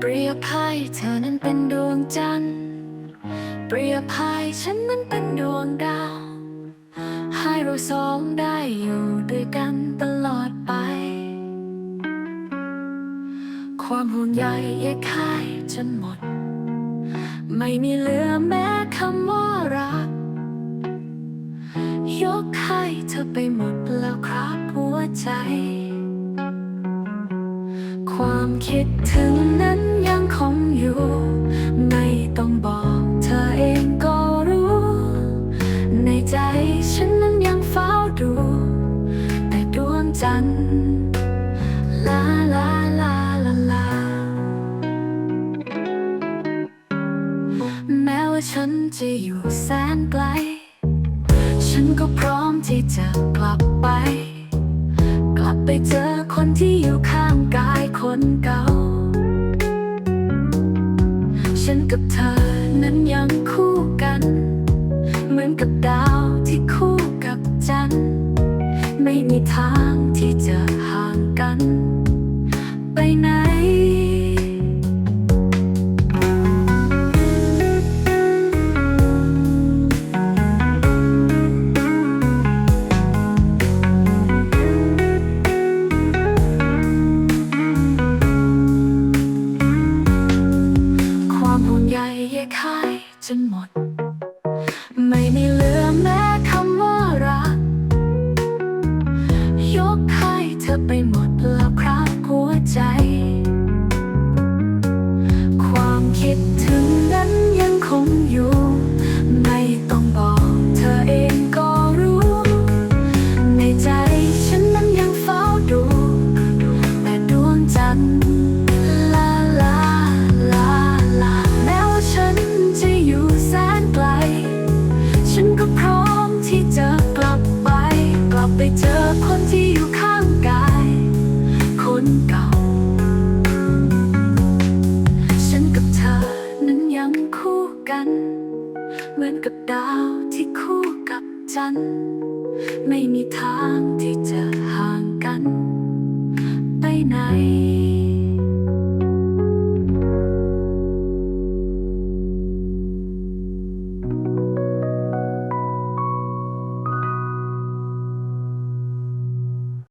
เปรียบให้เธอนั้นเป็นดวงจันทร์ เปรียบให้ฉันนั้นเป็นดวงดาว ให้เราสองได้อยู่ด้วยกันตลอดไป ความห่วงใยแยกคายจนหมด ไม่มีเหลือแม้คำว่ารัก ยกให้เธอไปหมดแล้วครับหัวใจ ความคิดถึงนั้นยังคงอยู่ ไม่ต้องบอกเธอเองก็รู้ ในใจฉันนั้นยังเฝ้าดู แต่ดวงจันทร์ลาลาลาลาลา แม้ว่าฉันจะอยู่แสนไกล ฉันก็พร้อมที่จะกลับไป ไปเจอคนที่อยู่ข้างกายคนเก่า ฉันกับเธอนั้นยังคู่กัน เหมือนกับดาวที่คู่กับจันทร์ไม่มีทางที่จะห่างกัน ไปไหน จนหมด ไม่มีเหลือแม้คำว่ารัก ยกให้เธอไปหมดแล้วครับหัวใจ ความคิดถึงนั้นยัง เหมือนกับดาวที่คู่กับจันทร์ไม่มีทางที่จะห่างกัน ไปไหน